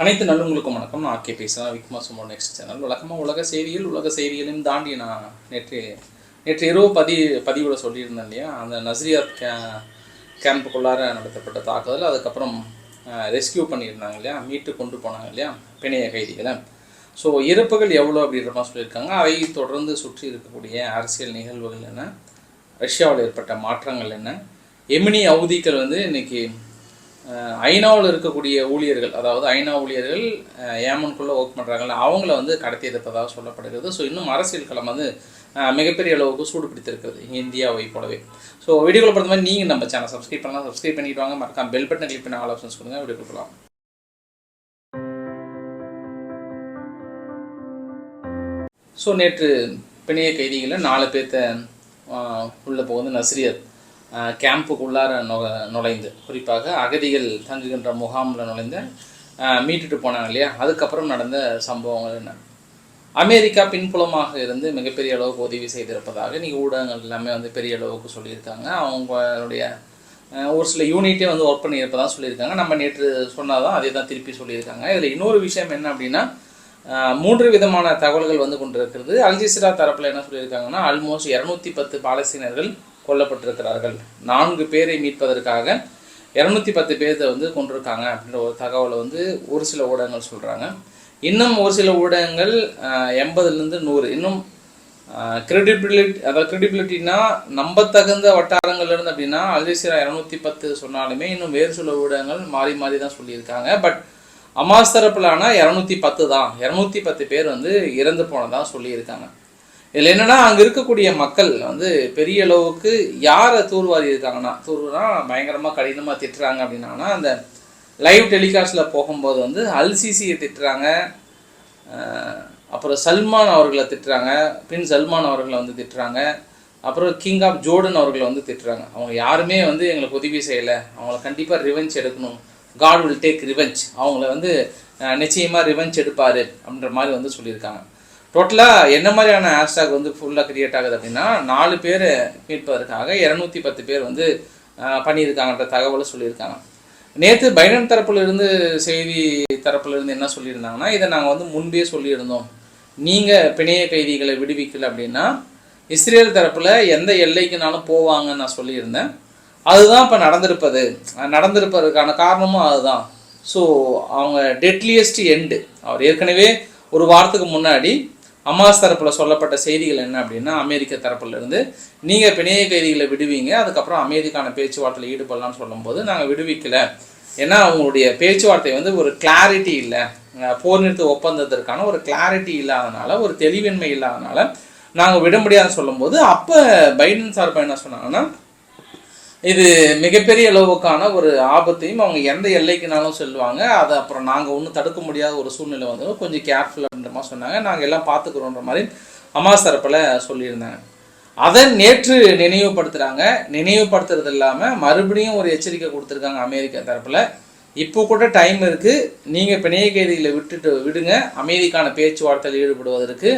அனைத்து நல்லவங்களுக்கும் வணக்கம். நான் ஆர்கே பேசுகிறேன் விக்மா சுமோ நெக்ஸ்ட் சேனல் வழக்கமாக உலக செய்திகள் உலக செய்திகளையும் தாண்டி நான் நேற்று நேற்று இரவு பதி பதிவில் சொல்லியிருந்தேன் இல்லையா? அந்த நஸ்ரியாத் கே கேம்புக்குள்ளார நடத்தப்பட்ட தாக்குதல். அதுக்கப்புறம் ரெஸ்கியூ பண்ணியிருந்தாங்க இல்லையா? மீட்டு கொண்டு போனாங்க இல்லையா? பிணைய கைதிகளை. ஸோ இறப்புகள் எவ்வளோ அப்படின்ற மாதிரி சொல்லியிருக்காங்க. அவை தொடர்ந்து சுற்றி இருக்கக்கூடிய அரசியல் நிகழ்வுகள் என்ன? ரஷ்யாவில் ஏற்பட்ட மாற்றங்கள் என்ன? எமினி அவதிக்கள் வந்து இன்னைக்கு ஐநாவில் இருக்கக்கூடிய ஊழியர்கள் அதாவது ஐநா ஊழியர்கள் அஹ், ஏமனுக்குள்ளே ஒர்க் பண்ணுறாங்கல்ல அவங்கள வந்து கடத்தி இருப்பதாக சொல்லப்படுகிறது. ஸோ இன்னும் அரசியல் களம் வந்து மிகப்பெரிய அளவுக்கு சூடு பிடித்திருக்கிறது இந்தியாவை போலவே. ஸோ வீடியோவில் பொறுத்த மாதிரி நீங்கள் நம்ம சேனல் சப்ஸ்கிரைப் பண்ணலாம். சப்ஸ்கிரைப் பண்ணிட்டு வாங்க. மறக்காம பெல் பட்டன் கிளிக் பண்ண ஆல் ஆப்ஷன்ஸ் கொடுங்க. வீடியோ கொடுக்கலாம் ஸோ நேற்று பிணைய கைதிகளில் நாலு பேர்த்த உள்ளே போகுது நஸ்ரியத் கேம்புக்குள்ளார நு நுழைந்து. குறிப்பாக அகதிகள் தங்குகின்ற முகாமில் நுழைந்து மீட்டுட்டு போனாங்க இல்லையா? அதுக்கப்புறம் நடந்த சம்பவங்கள் என்ன? அமெரிக்கா பின்புலமாக இருந்து மிகப்பெரிய அளவுக்கு உதவி செய்திருப்பதாக இன்னைக்கு ஊடகங்கள் எல்லாமே வந்து பெரிய அளவுக்கு சொல்லியிருக்காங்க. அவங்களுடைய ஒரு சில யூனிட்டே வந்து ஒர்க் பண்ணியிருப்பதாக சொல்லியிருக்காங்க. நம்ம நேற்று சொன்னாதான் அதே தான் திருப்பி சொல்லியிருக்காங்க. இதில் இன்னொரு விஷயம் என்ன அப்படின்னா மூன்று விதமான தகவல்கள் வந்து கொண்டிருக்கிறது. அல்ஜிசிரா தரப்பில் என்ன சொல்லியிருக்காங்கன்னா ஆல்மோஸ்ட் இரநூத்தி பத்து பாலஸ்தீனர்கள் கொல்லப்பட்டிருக்கிறார்கள். நான்கு பேரை மீட்பதற்காக இரநூத்தி பத்து பேர்த்தை வந்து கொண்டிருக்காங்க அப்படின்ற ஒரு தகவலை வந்து ஒரு சில ஊடகங்கள் சொல்கிறாங்க இன்னும் ஒரு சில ஊடகங்கள் எண்பதுலேருந்து நூறு. இன்னும் கிரெடிபிலிட்டி அதாவது கிரெடிபிலிட்டினா நம்பத்தகுந்த வட்டாரங்கள் இருந்து அப்படின்னா அல்ஜசீரா இரநூத்தி பத்து சொன்னாலுமே இன்னும் வேறு சில ஊடகங்கள் மாறி மாறி தான் சொல்லியிருக்காங்க. பட் அமாஸ் தரப்பிலான இரநூத்தி பத்து தான். இரநூத்தி பத்து பேர் வந்து இறந்து போனதான் சொல்லியிருக்காங்க. இதில் என்னென்னா அங்கே இருக்கக்கூடிய மக்கள் வந்து பெரிய அளவுக்கு யாரை தூர்வாரி இருக்காங்கன்னா தூர்னா பயங்கரமாக கடினமாக திட்டுறாங்க அப்படின்னாங்கன்னா அந்த லைவ் டெலிகாஸ்டில் போகும்போது வந்து அல்சிசியை திட்டுறாங்க. அப்புறம் சல்மான் அவர்களை திட்டுறாங்க. பின் சல்மான் அவர்களை வந்து திட்டுறாங்க. அப்புறம் கிங் ஆஃப் ஜோர்டன் அவர்களை வந்து திட்டுறாங்க. அவங்க யாருமே வந்து எங்களுக்கு உதவி செய்யலை. அவங்கள கண்டிப்பாக ரிவெஞ்ச் எடுக்கணும். காட் வில் டேக் ரிவெஞ்ச் அவங்கள வந்து நிச்சயமாக ரிவெஞ்ச் எடுப்பார் அப்படின்ற மாதிரி வந்து சொல்லியிருக்காங்க. டோட்டலாக என்ன மாதிரியான ஹேஷ்டாக் வந்து ஃபுல்லாக கிரியேட் ஆகுது அப்படின்னா நாலு பேர் மீட்பதற்காக இரநூத்தி பத்து பேர் வந்து பண்ணியிருக்காங்கன்ற தகவலை சொல்லியிருக்காங்க. நேற்று பைடன் தரப்புலேருந்து செய்தி தரப்புலேருந்து என்ன சொல்லியிருந்தாங்கன்னா இதை நாங்கள் வந்து முன்பே சொல்லியிருந்தோம். நீங்கள் பிணைய கைதிகளை விடுவிக்கல அப்படின்னா இஸ்ரேல் தரப்பில் எந்த எல்லைக்குனாலும் போவாங்கன்னு நான் சொல்லியிருந்தேன். அதுதான் இப்போ நடந்திருப்பது. நடந்திருப்பதற்கான காரணமும் அதுதான். ஸோ அவங்க டெட்லியஸ்ட் எண்டு அவர் ஏற்கனவே ஒரு வாரத்துக்கு முன்னாடி அமாஸ் தரப்பில் சொல்லப்பட்ட செய்திகள் என்ன அப்படின்னா அமெரிக்க தரப்பிலிருந்து நீங்கள் பிணைய கைதிகளை விடுவீங்க அதுக்கப்புறம் அமெரிக்கான பேச்சுவார்த்தையில் ஈடுபடலாம்னு சொல்லும்போது நாங்கள் விடுவிக்கலை. ஏன்னா அவங்களுடைய பேச்சுவார்த்தை வந்து ஒரு கிளாரிட்டி இல்லை. போர் நிறுத்த ஒப்பந்தத்திற்கான ஒரு கிளாரிட்டி இல்லாதனால ஒரு தெளிவின்மை இல்லாதனால நாங்கள் விட முடியாதுன்னு சொல்லும்போது அப்போ பைடன் சார்பாக என்ன சொன்னாங்கன்னா இது மிகப்பெரிய அளவுக்கான ஒரு ஆபத்தையும் அவங்க எந்த எல்லைக்குனாலும் சொல்லுவாங்க அதை அப்புறம் நாங்கள் ஒன்றும் தடுக்க முடியாத ஒரு சூழ்நிலை வந்து கொஞ்சம் கேர்ஃபுல் அப்படின்ற மாதிரி சொன்னாங்க. நாங்கள் எல்லாம் பார்த்துக்குறோன்ற மாதிரி அமாஸ் தரப்பில் சொல்லியிருந்தாங்க. அதை நேற்று நினைவுபடுத்துகிறாங்க நினைவுபடுத்துறது இல்லாமல் மறுபடியும் ஒரு எச்சரிக்கை கொடுத்துருக்காங்க அமெரிக்கா தரப்பில். இப்போ கூட டைம் இருக்குது நீங்கள் பிணைய கைதிகளை விட்டுட்டு விடுங்க. அமெரிக்கான பேச்சுவார்த்தையில் ஈடுபடுவதற்கு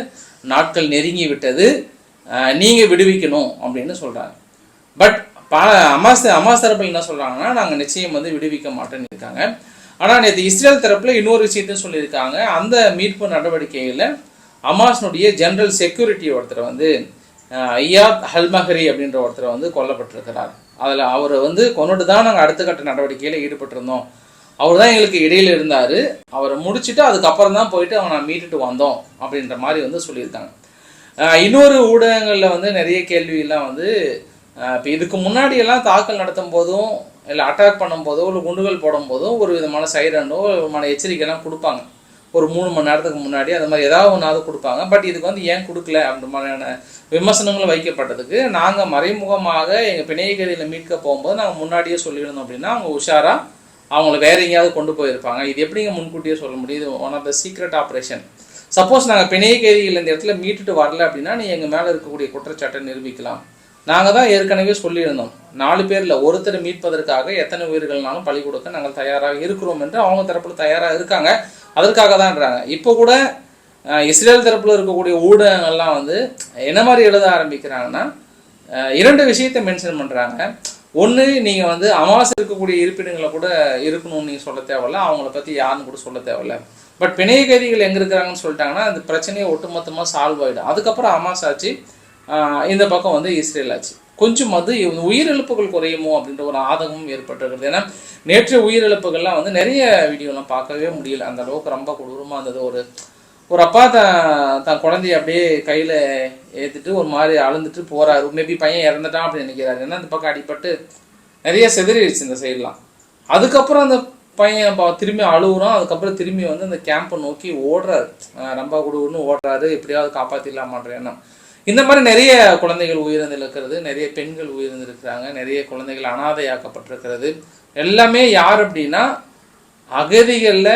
நாட்கள் நெருங்கி விட்டது. நீங்கள் விடுவிக்கணும் அப்படின்னு சொல்கிறாங்க பட் பா அமாஸ் அமாஸ் தரப்பு என்ன சொல்கிறாங்கன்னா நாங்கள் நிச்சயம் வந்து விடுவிக்க மாட்டேன்னு இருக்காங்க. ஆனால் நேற்று இஸ்ரேல் தரப்பில் இன்னொரு விஷயத்தையும் சொல்லியிருக்காங்க. அந்த மீட்பு நடவடிக்கையில் அமாஸ்னுடைய ஜென்ரல் செக்யூரிட்டி ஒருத்தர் வந்து ஐயாத் ஹல்மஹரி அப்படின்ற ஒருத்தர் வந்து கொல்லப்பட்டிருக்கிறார். அதில் அவரை வந்து கொண்டுட்டு தான் நாங்கள் அடுத்த கட்ட நடவடிக்கையில் ஈடுபட்டிருந்தோம். அவர் தான் எங்களுக்கு இடையில் இருந்தார். அவரை முடிச்சுட்டு அதுக்கப்புறம் தான் போயிட்டு அவனை மீட்டுட்டு வந்தோம் அப்படின்ற மாதிரி வந்து சொல்லியிருக்காங்க. இன்னொரு ஊடகங்களில் வந்து நிறைய கேள்வியெல்லாம் வந்து இப்போ இதுக்கு முன்னாடி எல்லாம் தாக்கல் நடத்தும் போதும் இல்லை அட்டாக் பண்ணும் போதோ இல்லை குண்டுகள் போடும் போதும் ஒரு விதமான சைரனோ ஒரு விதமான எச்சரிக்கைலாம் கொடுப்பாங்க. ஒரு மூணு மணி நேரத்துக்கு முன்னாடி அந்த மாதிரி ஏதாவது ஒன்றாவது கொடுப்பாங்க. பட் இதுக்கு வந்து ஏன் கொடுக்கல அப்படின்ற மாதிரியான விமர்சனங்களும் வைக்கப்பட்டதுக்கு நாங்கள் மறைமுகமாக எங்கள் பிணையகரியில் மீட்க போகும்போது நாங்கள் முன்னாடியே சொல்லியிருந்தோம் அப்படின்னா அவங்க உஷாராக அவங்கள வேற எங்கேயாவது கொண்டு போயிருப்பாங்க. இது எப்படிங்க முன்கூட்டியே சொல்ல முடியுது? One of the secret operation suppose நாங்கள் பிணைய கைதிகள் இந்த இடத்துல மீட்டுட்டு வரல அப்படின்னா நீ எங்கள் மேலே இருக்கக்கூடிய குற்றச்சாட்டை நிரூபிக்கலாம். நாங்கள் தான் ஏற்கனவே சொல்லியிருந்தோம். நாலு பேரில் ஒருத்தர் மீட்பதற்காக எத்தனை உயிர்கள்னாலும் பழி கொடுக்க நாங்கள் தயாராக இருக்கிறோம் என்று அவங்க தரப்பில் தயாராக இருக்காங்க. அதற்காக தான்றாங்க இப்போ கூட இஸ்ரேல் தரப்பில் இருக்கக்கூடிய ஊடகங்கள்லாம் வந்து என்ன மாதிரி எழுத ஆரம்பிக்கிறாங்கன்னா இரண்டு விஷயத்தை மென்ஷன் பண்ணுறாங்க ஒன்று நீங்கள் வந்து அமாவாசை இருக்கக்கூடிய இருப்பிடங்களை கூட இருக்கணும்னு நீங்கள் சொல்ல தேவையில்ல. அவங்கள பற்றி யாருன்னு கூட சொல்ல தேவையில்ல. பட் பிணைய கைதிகள் எங்கே இருக்கிறாங்கன்னு சொல்லிட்டாங்கன்னா அந்த பிரச்சனையை ஒட்டுமொத்தமாக சால்வ் ஆகிடும் அதுக்கப்புறம் அமாஸ் ஆச்சு. இந்த பக்கம் வந்து இஸ்ரேல் ஆச்சு. கொஞ்சம் அது உயிரிழப்புகள் குறையுமோ அப்படின்ற ஒரு ஆதகமும் ஏற்பட்டிருக்கிறது. ஏன்னா நேற்று உயிரிழப்புகள்லாம் வந்து நிறைய வீடியோலாம் பார்க்கவே முடியல. அந்த அளவுக்கு ரொம்ப கொடூரமாக இருந்தது. ஒரு ஒரு அப்பா தான் தன் குழந்தைய அப்படியே கையில் ஏற்றிட்டு ஒரு மாதிரி அழுந்துட்டு போகிறாரு மேபி பையன் இறந்துட்டான் அப்படின்னு நினைக்கிறாரு. ஏன்னா அந்த பக்கம் அடிப்பட்டு நிறைய செதறிடுச்சு இந்த சைட்லாம் அதுக்கப்புறம் அந்த பையன் பா- திரும்பி அழுகுறான். அதுக்கப்புறம் திரும்பி வந்து அந்த கேம்பை நோக்கி ஓடுறாரு. ரொம்ப குடுகுடுன்னு ஓடுறாரு. எப்படியாவது காப்பாற்றிடலாமான்ற எண்ணம். இந்த மாதிரி நிறைய குழந்தைகள் உயிரிழந்திருக்கிறது நிறைய பெண்கள் உயிரிழந்திருக்கிறாங்க நிறைய குழந்தைகள் அனாதையாக்கப்பட்டிருக்கிறது. எல்லாமே யார் அப்படின்னா அகதிகளில்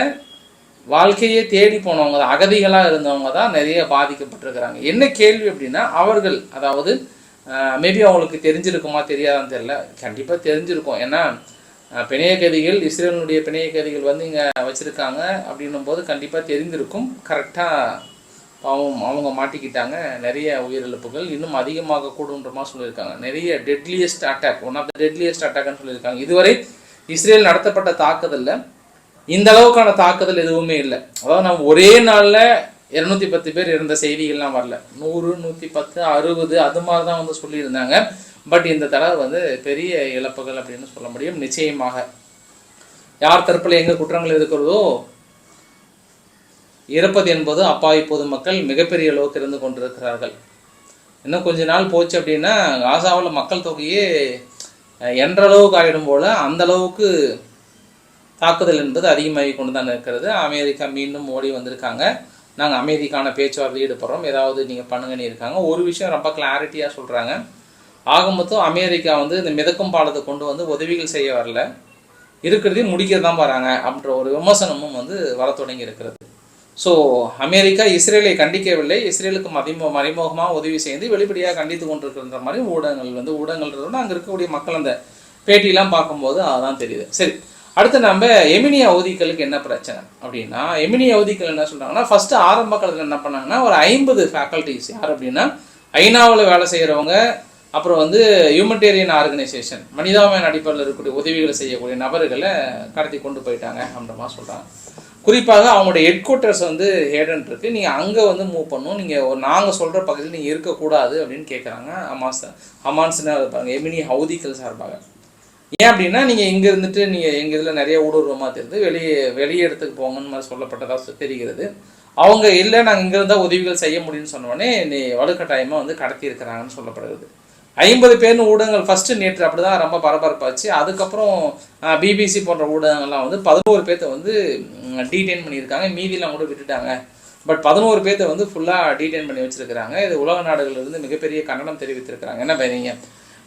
வாழ்க்கையே தேடி போனவங்க தான் அகதிகளாக இருந்தவங்க தான் நிறைய பாதிக்கப்பட்டிருக்கிறாங்க. என்ன கேள்வி அப்படின்னா அவர்கள் அதாவது மேபி அவங்களுக்கு தெரிஞ்சிருக்குமா தெரியாதான்னு தெரியல. கண்டிப்பாக தெரிஞ்சிருக்கும். ஏன்னா பிணைய கைதிகள் இஸ்ரேலினுடைய பிணைய கைதிகள் வந்து இங்கே வச்சுருக்காங்க அப்படின்னும் போது கண்டிப்பாக தெரிந்திருக்கும் கரெக்டாக பாவம் அவங்க மாட்டிக்கிட்டாங்க. நிறைய உயிரிழப்புகள் இன்னும் அதிகமாக கூடுன்றமா சொல்லியிருக்காங்க. நிறைய deadliest attack one of the deadliest அட்டாக்னு சொல்லியிருக்காங்க. இதுவரை இஸ்ரேல் நடத்தப்பட்ட தாக்குதலில் இந்த அளவுக்கான தாக்குதல் எதுவுமே இல்லை. அதாவது நம்ம ஒரே நாளில் இரநூத்தி பத்து பேர் இருந்த செய்திகள்லாம் வரல. நூறு நூற்றி பத்து அறுபது அது மாதிரி தான் வந்து சொல்லியிருந்தாங்க. பட் இந்த தடவை வந்து பெரிய இழப்புகள் அப்படின்னு சொல்ல முடியும். நிச்சயமாக. யார் தரப்பில் எங்கே குற்றங்கள் இருக்கிறதோ இறப்பது என்பது அப்பாவி பொதுமக்கள் மிகப்பெரிய அளவுக்கு இருந்து கொண்டிருக்கிறார்கள். இன்னும் கொஞ்ச நாள் போச்சு அப்படின்னா காசாவில் மக்கள் தொகையே என்றளவுக்கு என்ற அளவுக்கு ஆயிடும் அந்த அளவுக்கு தாக்குதல் என்பது அதிகமாகி கொண்டு தான் இருக்கிறது. அமெரிக்கா மீண்டும் மோடி வந்திருக்காங்க. நாங்கள் அமைதிக்கான பேச்சுவார்த்தை ஈடுபடுறோம். ஏதாவது நீங்கள் பண்ணுங்கன்னு இருக்காங்க. ஒரு விஷயம் ரொம்ப கிளாரிட்டியாக சொல்கிறாங்க ஆக மொத்தம் அமெரிக்கா வந்து இந்த மிதக்கும் பாலத்தை கொண்டு வந்து உதவிகள் செய்ய வரல. இருக்கிறதையும் முடிக்கிறது தான் வராங்க அப்படின்ற ஒரு விமர்சனமும் வந்து வர தொடங்கி இருக்கிறது. ஸோ அமெரிக்கா இஸ்ரேலை கண்டிக்கவில்லை. இஸ்ரேலுக்கு மதிம மறைமுகமாக உதவி செய்து வெளிப்படையாக கண்டித்து கொண்டிருக்கின்ற மாதிரி ஊடகங்கள் வந்து ஊடகங்கள்ன்றத அங்கே இருக்கக்கூடிய மக்கள் அந்த பேட்டியெல்லாம் பார்க்கும்போது அதான் தெரியுது. சரி அடுத்து நம்ம எமினி அவதிகளுக்கு என்ன பிரச்சனை? அப்படின்னா எமினி அவதிகள் என்ன சொல்றாங்கன்னா ஃபஸ்ட்டு ஆரம்ப காலத்தில் என்ன பண்ணாங்கன்னா ஒரு ஐம்பது ஃபேக்கல்டிஸ் யார் அப்படின்னா ஐநாவில் வேலை செய்கிறவங்க அப்புறம் வந்து ஹியூமனிடேரியன் ஆர்கனைசேஷன் மனிதாபிமான அடிப்படையில் இருக்கக்கூடிய உதவிகளை செய்யக்கூடிய நபர்களை கடத்தி கொண்டு போயிட்டாங்க அப்படின்ற மாதிரி சொல்கிறாங்க குறிப்பாக அவங்களுடைய ஹெட் குவார்ட்டர்ஸ் வந்து ஏடன் இருக்கு. நீங்கள் அங்கே வந்து மூவ் பண்ணணும். நீங்கள் ஒரு நாங்கள் சொல்கிற பகுதியில் நீங்கள் இருக்கக்கூடாது அப்படின்னு கேட்குறாங்க அமாஸ் அமான்ஸ்னா இருப்பாங்க? எமினி ஹவுதிகள் சார்பாக ஏன் அப்படின்னா நீங்கள் இங்கே இருந்துட்டு நீங்கள் எங்கள் இதில் நிறைய ஊடுருவமாக தெரியுது. வெளியே வெளியே இடத்துக்கு போங்கன்னு மாதிரி சொல்லப்பட்டதாக தெரிகிறது. அவங்க இல்லை நாங்கள் இங்கே இருந்தால் உதவிகள் செய்ய முடியும்னு சொன்னோடனே நீ வலுக்கட்டாயமாக வந்து கடத்தி இருக்கிறாங்கன்னு சொல்லப்படுகிறது. ஐம்பது பேர்னு ஊடகங்கள் ஃபஸ்ட்டு நேற்று அப்படிதான் ரொம்ப பரபரப்பாச்சு அதுக்கப்புறம் பிபிசி போன்ற ஊடகங்கள்லாம் வந்து பதினோரு பேர்த்த வந்து டீடைன் பண்ணியிருக்காங்க. மீதிலாம் கூட விட்டுட்டாங்க. பட் பதினோரு பேர்த்த வந்து ஃபுல்லாக டீடைன் பண்ணி வச்சுருக்கிறாங்க. இது உலக நாடுகளிலிருந்து மிகப்பெரிய கண்டனம் தெரிவித்திருக்கிறாங்க. என்ன பயணிங்க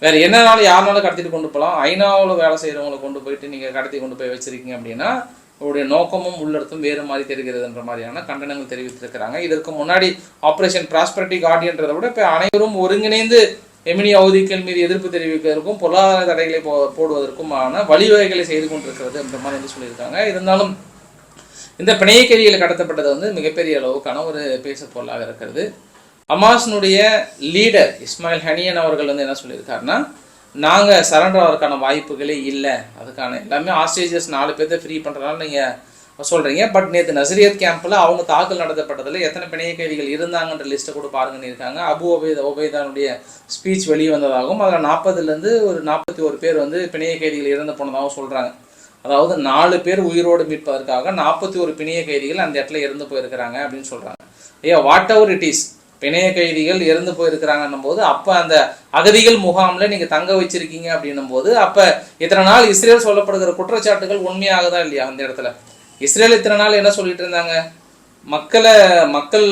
வேறு என்னனாலும் யாருனாலும் கடத்திட்டு கொண்டு போகலாம். ஐநாவில் வேலை செய்கிறவங்களை கொண்டு போயிட்டு நீங்கள் கடத்தி கொண்டு போய் வச்சிருக்கீங்க அப்படின்னா அவருடைய நோக்கமும் உள்ளடத்தும் வேறு மாதிரி தெரிகிறதுன்ற மாதிரியான கண்டனங்கள் தெரிவித்திருக்கிறாங்க. இதற்கு முன்னாடி ஆப்ரேஷன் ப்ராஸ்பரிட்டி கார்டியன்றதை விட இப்போ அனைவரும் ஒருங்கிணைந்து எமினி அவதிக்கள் மீது எதிர்ப்பு தெரிவிப்பதற்கும் பொருளாதார தடைகளை போ போடுவதற்குமான வழிவகைகளை செய்து கொண்டிருக்கிறது என்ற மாதிரி வந்து சொல்லியிருக்காங்க. இருந்தாலும் இந்த பிணையக்கரியில் கடத்தப்பட்டது வந்து மிகப்பெரிய அளவுக்கான ஒரு பேச பொருளாக இருக்கிறது. அமாஸ்னுடைய லீடர் இஸ்மாயில் ஹனியன் அவர்கள் வந்து என்ன சொல்லியிருக்காருன்னா நாங்கள் சரண்டர் ஆகிறதுக்கான வாய்ப்புகளே இல்லை. அதுக்கான எல்லாமே ஆஸ்ட்ரேஜர்ஸ் நாலு பேர்த்த ஃப்ரீ பண்ணுறதுனால நீங்கள் சொல்கிறீங்க பட் நேற்று நசரியத் கேம்பில் அவங்க தாக்கல் நடத்தப்பட்டதில் எத்தனை பிணைய கைதிகள் இருந்தாங்கன்ற லிஸ்ட்டை கூட பாருங்கன்னு இருக்காங்க. அபு ஒபேத் ஒபேதானுடைய ஸ்பீச் வெளிவந்ததாகவும் அதில் நாற்பதுலேருந்து ஒரு நாற்பத்தி ஒரு பேர் வந்து பிணைய கைதிகள் இறந்து போனதாகவும் சொல்கிறாங்க அதாவது நாலு பேர் உயிரோடு மீட்பதற்காக நாற்பத்தி ஒரு பிணைய கைதிகள் அந்த இடத்துல இறந்து போயிருக்கிறாங்க அப்படின்னு சொல்கிறாங்க ஐயா வாட் எவர் இட் இஸ் பிணைய கைதிகள் இறந்து போயிருக்கிறாங்கன்னும் போது அப்போ அந்த அகதிகள் முகாமில் நீங்கள் தங்க வச்சிருக்கீங்க அப்படின்னும் போது அப்போ இத்தனை நாள் இஸ்ரேல் சொல்லப்படுகிற குற்றச்சாட்டுகள் உண்மையாகுதா இல்லையா அந்த இடத்துல? இஸ்ரேல் இத்தனை நாள் என்ன சொல்லிட்டு இருந்தாங்க? மக்களை மக்கள்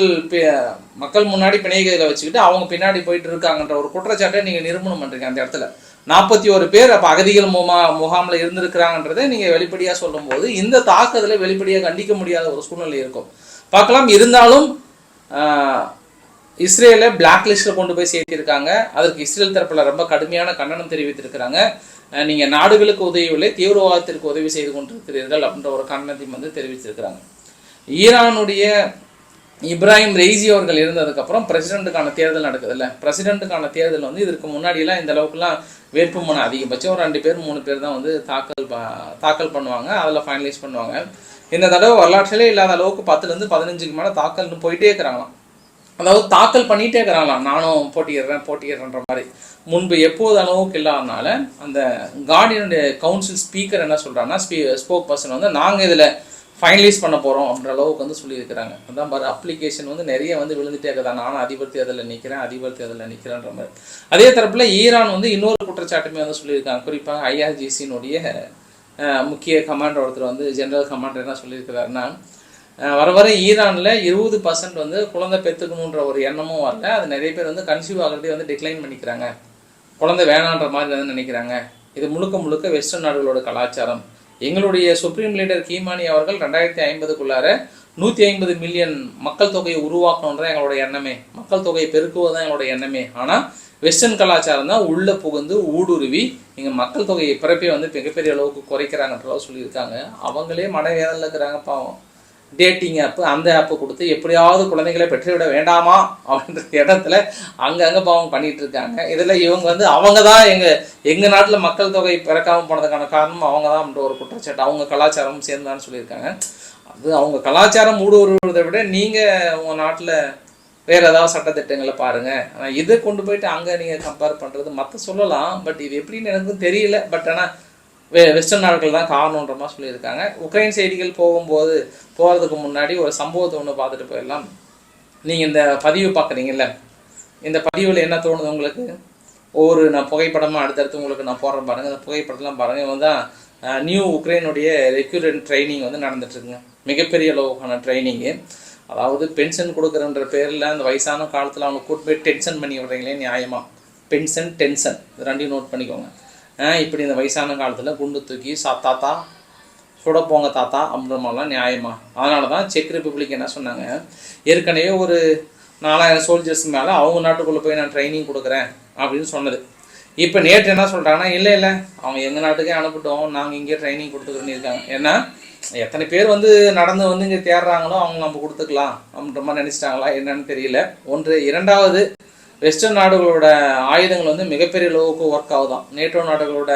மக்கள் முன்னாடி பிணைய வச்சுக்கிட்டு அவங்க பின்னாடி போயிட்டு இருக்காங்கன்ற ஒரு குற்றச்சாட்டை நீங்கள் நிரூபணம் பண்ணுறீங்க அந்த இடத்துல. நாற்பத்தி ஒரு பேர் அப்போ அகதிகள் முகா முகாமில் இருந்திருக்கிறாங்கன்றதை நீங்கள் வெளிப்படையாக சொல்லும்போது இந்த தாக்குதலை வெளிப்படையாக கண்டிக்க முடியாத ஒரு சூழ்நிலை இருக்கும். பார்க்கலாம். இருந்தாலும் இஸ்ரேலை பிளாக் லிஸ்ட்டில் கொண்டு போய் சேர்த்திருக்காங்க. அதற்கு இஸ்ரேல் தரப்பில் ரொம்ப கடுமையான கண்டனம் தெரிவித்திருக்கிறாங்க. நீங்கள் நாடுகளுக்கு உதவியில்லை தீவிரவாதத்திற்கு உதவி செய்து கொண்டிருக்கிறீர்கள் அப்படின்ற ஒரு கண்டனத்தையும் வந்து தெரிவித்திருக்கிறாங்க. ஈரானுடைய இப்ராஹிம் ரெய்சி அவர்கள் இருந்ததுக்கப்புறம் பிரசிடெண்ட்டுக்கான தேர்தல் நடக்குதுல்ல. பிரசிடெண்ட்டுக்கான தேர்தல் வந்து இதற்கு முன்னாடியெல்லாம் இந்த அளவுக்குலாம் வேட்புமனு அதிகபட்சம். ஒரு ரெண்டு பேர் மூணு பேர் தான் வந்து தாக்கல் தாக்கல் பண்ணுவாங்க. அதில் ஃபைனலைஸ் பண்ணுவாங்க. இந்த தடவை வரலாற்றிலே இல்லாத அளவுக்கு பத்துலேருந்து பதினஞ்சுக்கு மேலே தாக்கல்னு போயிட்டே இருக்கிறாங்களாம். அதாவது தாக்கல் பண்ணிகிட்டே இருக்கிறாங்களாம். நானும் போட்டியிடுறேன் போட்டியிடுறேன்ற மாதிரி. முன்பு எப்போது அளவுக்கு இல்லாதனால அந்த கார்டியனுடைய கவுன்சில் ஸ்பீக்கர் என்ன சொல்கிறாங்கன்னா ஸ்பீ ஸ்போக் பர்சன் வந்து நாங்கள் இதில் ஃபைனலைஸ் பண்ண போகிறோம் அப்படின்ற அளவுக்கு வந்து சொல்லியிருக்கிறாங்க. அதான் பாரு அப்ளிகேஷன் வந்து நிறைய வந்து விழுந்துட்டே இருக்குதா. நானும் அதிபர் தேர்தலில் நிற்கிறேன் அதிபர் தேர்தலில் நிற்கிறேன்ற மாதிரி. அதே தரப்பில் ஈரான் வந்து இன்னொரு குற்றச்சாட்டுமே வந்து சொல்லியிருக்காங்க. குறிப்பாக ஐஆர்ஜிசியினுடைய முக்கிய கமாண்டர் ஒருத்தர் வந்து ஜென்ரல் கமாண்டர் என்ன சொல்லியிருக்கிறாருன்னா வர வர ஈரானில் இருபது பர்சன்ட் வந்து குழந்தை பெற்றுக்கணுன்ற ஒரு எண்ணமும் வரல. அது நிறைய பேர் வந்து கன்சியூவ் ஆகிறதே வந்து டிக்ளைன் பண்ணிக்கிறாங்க. குழந்தை வேணான்ற மாதிரி வந்து நினைக்கிறாங்க. இது முழுக்க முழுக்க வெஸ்டர்ன் நாடுகளோட கலாச்சாரம். எங்களுடைய சுப்ரீம் லீடர் கீமானி அவர்கள் ரெண்டாயிரத்தி ஐம்பதுக்குள்ளார நூற்றி ஐம்பது மில்லியன் மக்கள் தொகையை உருவாக்கணுன்ற எங்களோட எண்ணமே. மக்கள் தொகையை பெருக்குவதுதான் எங்களோட எண்ணமே. ஆனால் வெஸ்டர்ன் கலாச்சாரம் தான் உள்ளே புகுந்து ஊடுருவி எங்கள் மக்கள் தொகையை பிறப்பே வந்து மிகப்பெரிய அளவுக்கு குறைக்கிறாங்கன்ற அளவு சொல்லியிருக்காங்க. அவங்களே மனவேதனில் இருக்கிறாங்க பாவம். டேட்டிங் ஆப்பு அந்த ஆப்பு கொடுத்து எப்படியாவது குழந்தைகளை பெற்றுவிட வேண்டாமா? அப்படின்ற இடத்துல அங்கங்கே பாவம் பண்ணிகிட்டு இருக்காங்க. இதில் இவங்க வந்து அவங்க தான் எங்கள் எங்கள் நாட்டில் மக்கள் தொகை பிறக்காமல் போனதுக்கான காரணம் அவங்க தான் அப்படின்ற ஒரு குற்றச்சாட்டு. அவங்க கலாச்சாரமும் சேர்ந்தான்னு சொல்லியிருக்காங்க. அது அவங்க கலாச்சாரம் ஊடுருவதை விட நீங்கள் உங்கள் நாட்டில் வேறு ஏதாவது சட்டத்திட்டங்களை பாருங்கள் ஆனால் இதை கொண்டு போயிட்டு அங்கே நீங்கள் கம்பேர் பண்ணுறது மற்ற சொல்லலாம். பட் இது எப்படின்னு எனக்கும் தெரியல. பட் ஆனால் வெ வெஸ்டர்ன் நாடுகள் தான் காரணன்ற மாதிரி சொல்லியிருக்காங்க. உக்ரைன் செய்திகள் போகும்போது போகிறதுக்கு முன்னாடி ஒரு சம்பவத்தை ஒன்று பார்த்துட்டு போயிடலாம். நீங்கள் இந்த பதிவு பார்க்குறீங்கல்ல? இந்த பதிவில் என்ன தோணுது உங்களுக்கு? ஒவ்வொரு நான் புகைப்படமாக அடுத்தடுத்து உங்களுக்கு நான் போடுறேன் பாருங்கள் அந்த புகைப்படத்தெலாம் பாருங்கள் இவன் தான் நியூ உக்ரைனுடைய ரெக்யூரண்ட் ட்ரைனிங் வந்து நடந்துட்டுருக்குங்க. மிகப்பெரிய அளவுக்கான ட்ரைனிங்கு அதாவது பென்ஷன் கொடுக்குறன்ற பேரில் அந்த வயசான காலத்தில் அவனை கூட்டு போய் டென்ஷன் பண்ணி விடுறீங்களே நியாயமாக பென்ஷன் டென்ஷன் இது ரெண்டையும் நோட் பண்ணிக்கோங்க. இப்படி இந்த வயசான காலத்தில் குண்டு தூக்கி சா தாத்தா சுட போங்க தாத்தா அப்படின்ற மாதிரிலாம் நியாயமா? அதனால தான் செக் ரிப்பப்ளிக் என்ன சொன்னாங்க? ஏற்கனவே ஒரு நாலாயிரம் சோல்ஜர்ஸ் மேலே அவங்க நாட்டுக்குள்ளே போய் நான் ட்ரைனிங் கொடுக்குறேன் அப்படின்னு சொன்னது. இப்போ நேற்று என்ன சொல்கிறாங்கன்னா இல்லை இல்லை அவங்க எங்கள் நாட்டுக்கே அனுப்பிட்டோம். நாங்கள் இங்கே ட்ரைனிங் கொடுத்துக்கிறோன்னு இருக்காங்க ஏன்னா எத்தனை பேர் வந்து நடந்து வந்து இங்கே தேடுறாங்களோ அவங்க நம்ம கொடுத்துக்கலாம் அப்படின்ற மாதிரி நினச்சிட்டாங்களா என்னன்னு தெரியல. ஒன்று இரண்டாவது வெஸ்டர்ன் நாடுகளோட ஆயுதங்கள் வந்து மிகப்பெரிய அளவுக்கு ஒர்க் ஆகுதாம். நேட்டோ நாடுகளோட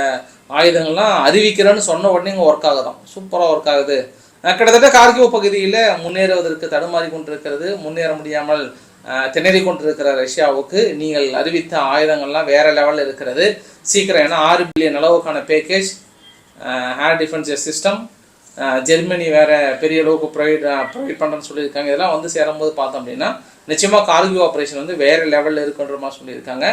ஆயுதங்கள்லாம் அறிவிக்கிறேன்னு சொன்ன உடனே இங்கே ஒர்க் ஆகுதாம். சூப்பராக ஒர்க் ஆகுது. கிட்டத்தட்ட கார்கிவ் பகுதியில் முன்னேறுவதற்கு தடுமாறி கொண்டிருக்கிறது முன்னேற முடியாமல் திணறி கொண்டிருக்கிற ரஷ்யாவுக்கு நீங்கள் அறிவித்த ஆயுதங்கள்லாம் வேற லெவலில் இருக்கிறது. சீக்கிரம் ஏன்னா ஆறு பில்லியன் அளவுக்கான package air defence system Germany வேற பெரிய அளவுக்கு ப்ரொவைட் ப்ரொவைட் பண்ணுறேன்னு சொல்லியிருக்காங்க. இதெல்லாம் வந்து சேரும்போது பார்த்தோம் அப்படின்னா நிச்சயமாக கார்கிவ் ஆப்ரேஷன் வந்து வேறு லெவலில் இருக்குன்ற மாதிரி சொல்லியிருக்காங்க.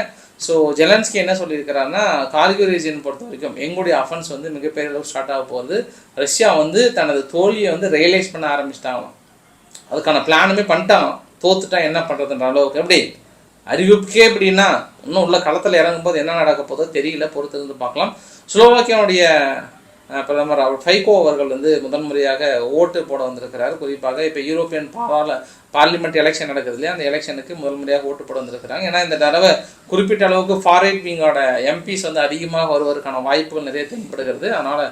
ஸோ ஜெலன்ஸ்கி என்ன சொல்லியிருக்கிறாருன்னா கார்கிவ் ரீஜியன் பொறுத்த வரைக்கும் எங்களுடைய அஃபென்ஸ் வந்து மிகப்பெரிய அளவு ஸ்டார்ட் ஆக போகுது. ரஷ்யா வந்து தனது தோல்வியை வந்து ரியலைஸ் பண்ண ஆரம்பிச்சிட்டாங்களாம். அதுக்கான பிளானுமே பண்ணிட்டான் தோத்துட்டா என்ன பண்ணுறதுன்ற அளவுக்கு. எப்படி? அறிவிப்புக்கே எப்படின்னா இன்னும் உள்ள களத்தில் இறங்கும்போது என்ன நடக்க போதோ தெரியல பொறுத்திருந்து பார்க்கலாம். ஸ்லோவாக்கியாவுடைய பிரதமர் அவர் ஃபைகோ அவர்கள் வந்து முதன்முறையாக ஓட்டு போட வந்திருக்கிறார். குறிப்பாக இப்போ யூரோப்பியன் பாராள பார்லிமெண்ட் எலெக்ஷன் நடக்குது இல்லையா? அந்த எலெக்ஷனுக்கு முதல் முறையாக ஓட்டு போட வந்திருக்கிறாங்க. ஏன்னா இந்த தடவை குறிப்பிட்ட அளவுக்கு ஃபாரைட் விங்கோட எம்பிஸ் வந்து அதிகமாக வருவதற்கான வாய்ப்புகள் நிறைய தென்படுகிறது. அதனால்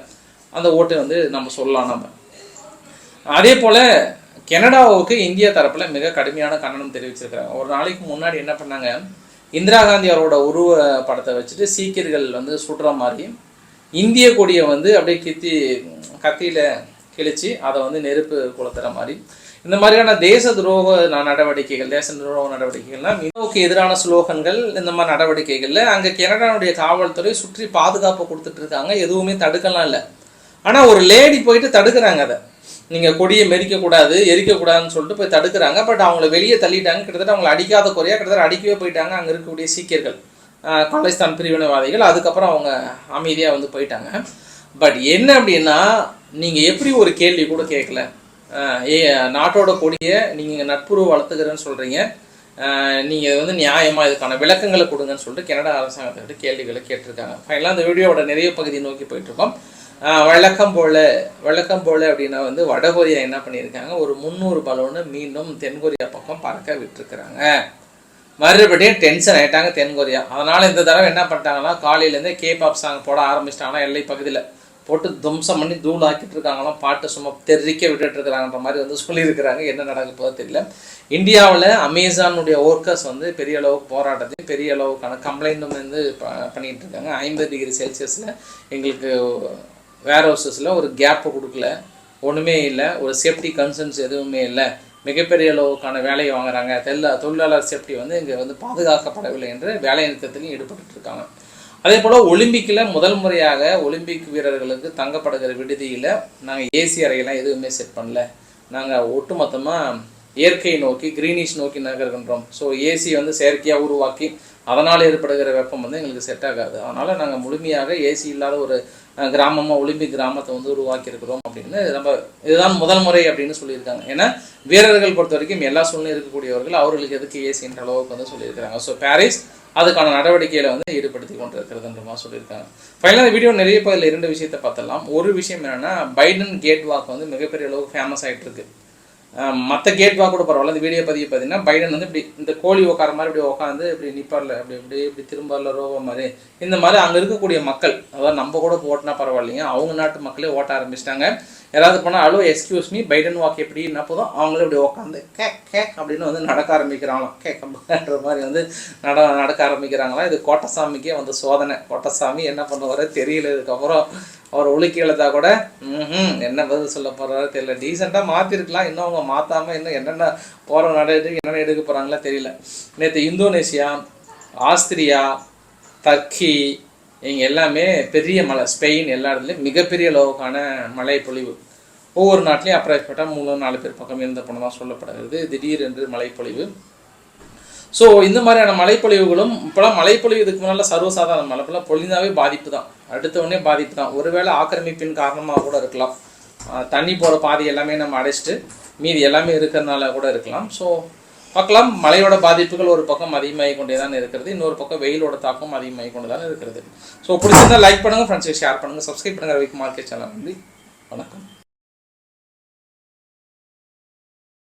அந்த ஓட்டு வந்து நம்ம சொல்லலாம் நம்ம. அதே போல் கனடாவுக்கு இந்திய தரப்பில் மிக கடுமையான கண்டனம் தெரிவிச்சிருக்கிறாங்க. ஒரு நாளைக்கு முன்னாடி என்ன பண்ணாங்க? இந்திரா காந்தி அவரோட உருவ படத்தை வச்சுட்டு சீக்கியர்கள் வந்து சுடுற மாதிரி இந்திய கொடியை வந்து அப்படியே கித்தி கத்தியில் கிழிச்சு அதை வந்து நெருப்பு கொளுத்துற மாதிரி. இந்த மாதிரியான தேச துரோக நடவடிக்கைகள் தேச துரோக நடவடிக்கைகள்லாம் இந்தியாவுக்கு எதிரான ஸ்லோகன்கள் இந்த மாதிரி நடவடிக்கைகளில் அங்கே கனடாவுடைய காவல்துறை சுற்றி பாதுகாப்பு கொடுத்துட்டு இருக்காங்க. எதுவுமே தடுக்கலாம் இல்லை. ஆனால் ஒரு லேடி போயிட்டு தடுக்கிறாங்க அதை. நீங்கள் கொடியை மெரிக்கக்கூடாது எரிக்கக்கூடாதுன்னு எரிக்க கூடாதுன்னு சொல்லிட்டு போய் தடுக்கிறாங்க. பட் அவங்கள வெளியே தள்ளிட்டாங்க. கிட்டத்தட்ட அவங்கள அடிக்காத குறையாக கிட்டத்தட்ட அடிக்கவே போயிட்டாங்க. அங்கே இருக்கக்கூடிய சீக்கியர்கள். காலிஸ்தான் பிரிவினைவாதிகள். அதுக்கப்புறம் அவங்க அமைதியாக வந்து போயிட்டாங்க. பட் என்ன அப்படின்னா நீங்கள் எப்படி ஒரு கேள்வி கூட கேட்கல. ஏ நாட்டோட கொடியை நீங்கள் நட்புறவு வளர்த்துக்கிறேன்னு சொல்கிறீங்க நீங்கள் வந்து நியாயமாக இதுக்கான விளக்கங்களை கொடுங்கன்னு சொல்லிட்டு கனடா அரசாங்கத்திட்ட கேள்விகளை கேட்டிருக்காங்க. ஃபைனலாக அந்த வீடியோவோட நிறைய பகுதி நோக்கி போயிட்டுருக்கோம். வழக்கம் போல வழக்கம் போல அப்படின்னா வந்து வடகொரியா என்ன பண்ணியிருக்காங்க? ஒரு முந்நூறு பலூனு மீண்டும் தென்கொரியா பக்கம் பறக்க விட்டுருக்குறாங்க. மறுபடியும் டென்ஷன் ஆயிட்டாங்க தென்கொரியா. அதனால இந்த தடவை என்ன பண்ணிட்டாங்கன்னா காலையிலேருந்தே கே பாப் சாங் போட ஆரம்பிச்சிட்டாங்கன்னா எல்லை பகுதியில் போட்டு துவம்சம் பண்ணி தூள் ஆக்கிட்டு இருக்காங்களாம். பாட்டு சும்மா தெரிக்க விட்டுட்டு இருக்கிறாங்கன்ற மாதிரி வந்து சொல்லியிருக்கிறாங்க. என்ன நடக்க போதோ தெரியல. இந்தியாவில் அமேசானுடைய ஒர்க்கர்ஸ் வந்து பெரிய அளவுக்கு போராட்டத்தையும் பெரிய அளவுக்கான கம்ப்ளைண்ட்டும் வந்து ப- இருக்காங்க. ஐம்பது டிகிரி செல்சியஸில் எங்களுக்கு வேர் ஹவுசஸில் ஒரு கேப்பை கொடுக்கல. ஒன்றுமே இல்லை. ஒரு சேஃப்டி கன்சர்ன்ஸ் எதுவுமே இல்லை. மிகப்பெரிய அளவுக்கான வேலையை வாங்குறாங்க. தெல்ல தொழிலாளர் சேஃப்டி வந்து இங்கே வந்து பாதுகாக்கப்படவில்லை என்று வேலை நிறுத்தத்திலையும் ஈடுபட்டு இருக்காங்க. அதே போல் ஒலிம்பிக்கில் முதல் முறையாக ஒலிம்பிக் வீரர்களுக்கு தங்கப்படுகிற விடுதியில் நாங்கள் ஏசி அறையெல்லாம் எதுவுமே செட் பண்ணல. நாங்கள் ஒட்டுமொத்தமாக இயற்கை நோக்கி கிரீனிஷ் நோக்கி நகர்கின்றோம். ஸோ ஏசி வந்து செயற்கையாக உருவாக்கி அதனால் ஏற்படுகிற வெப்பம் வந்து எங்களுக்கு செட் ஆகாது. அதனால் நாங்கள் முழுமையாக ஏசி இல்லாத ஒரு கிராமமாக ஒலிம்பிக் கிராமத்தை வந்து உருவாக்கியிருக்கிறோம் அப்படின்னு நம்ம இதுதான் முதல் முறை அப்படின்னு சொல்லியிருக்காங்க. ஏன்னா வீரர்கள் பொறுத்த வரைக்கும் எல்லா சூழ்நிலையும் இருக்கக்கூடியவர்கள் அவர்களுக்கு எதுக்கு ஏசின்ற அளவுக்கு வந்து சொல்லியிருக்காங்க ஸோ பாரிஸ் அதுக்கான நடவடிக்கையில வந்து ஈடுபடுத்தி கொண்டிருக்கிறதுன்ற மாதிரி சொல்லியிருக்காங்க. ஃபைனலாக வீடியோ நிறைய பேர் ரெண்டு விஷயத்தை பார்த்தலாம் ஒரு விஷயம் என்னென்னா பைடன் கேட் வாக் வந்து மிகப்பெரிய அளவுக்கு ஃபேமஸ் ஆகிட்டு இருக்கு மற்ற கேட்வா கூட பரவாயில்ல. இந்த வீடியோ பதிவு பார்த்தீங்கன்னா பைடன் வந்து இப்படி இந்த கோழி உட்கார மாதிரி இப்படி உட்காந்து இப்படி நிப்பார்ல அப்படி இப்படி இப்படி திரும்பல ரோவ மாதிரி. இந்த மாதிரி அங்கே இருக்கக்கூடிய மக்கள் அதாவது நம்ம கூட ஓட்டினா பரவாயில்லைங்க அவங்க நாட்டு மக்களே ஓட்ட ஆரம்பிச்சிட்டாங்க. யாராவது போனால் hello excuse me Biden walk எப்படின்னா போதும் அவங்களே இப்படி உட்காந்து கேக் கேக் அப்படின்னு வந்து நடக்க ஆரம்பிக்கிறாங்களாம். கேக் அப்படின்ற மாதிரி வந்து நட நடக்க ஆரம்பிக்கிறாங்களாம். இது கோட்டசாமிக்கே வந்து சோதனை. கோட்டசாமி என்ன பண்ணுவாரோ தெரியல. இதுக்கப்புறம் அவர் ஒழுக்கி எழுதா கூட ம் என்ன பதில் சொல்ல போறாரோ தெரியல. டீசெண்டாக மாற்றிருக்கலாம் இன்னும் அவங்க மாற்றாமல் இன்னும் என்னென்ன போகிற நடவடிக்கை என்னென்ன எடுக்க போகிறாங்களோ தெரியல. நேற்று இந்தோனேஷியா ஆஸ்திரியா டர்க்கி இங்கே எல்லாமே பெரிய மலை ஸ்பெயின் எல்லா இடத்துலையும் மிகப்பெரிய அளவுக்கான மழை பொழிவு. ஒவ்வொரு நாட்டிலையும் அப்ராக்சிமேட்டாக மூணு நாலு பேர் பக்கம் இருந்த பணமாக சொல்லப்படுகிறது. திடீர் என்று மழைப்பொழிவு ஸோ இந்த மாதிரியான மழைப்பொழிவுகளும் இப்போலாம் மழைப்பொழிவு இதுக்கு முன்னால் சர்வசாதாரண மழை இப்போலாம் பொழிந்தாவே பாதிப்பு தான் அடுத்தவொடனே பாதிப்பு தான் ஒருவேளை ஆக்கிரமிப்பின் காரணமாக கூட இருக்கலாம். தண்ணி போகிற பாதி எல்லாமே நம்ம அடைச்சிட்டு மீதி எல்லாமே இருக்கிறதுனால கூட இருக்கலாம். ஸோ பார்க்கலாம். மழையோட பாதிப்புகள் ஒரு பக்கம் அதிகமாகி கொண்டே தான் இருக்கிறது. இன்னொரு பக்கம் வெயிலோட தாக்கம் அதிகமாகி கொண்டு தான் இருக்கிறது. ஸோ பிடிச்சிருந்தா லைக் பண்ணுங்கள் ஃப்ரெண்ட்ஸுக்கு ஷேர் பண்ணுங்கள் சப்ஸ்கிரைப் பண்ணுங்கள் ரவிக்குமார் மார்க்கெட் சேனல் நன்றி. வணக்கம்.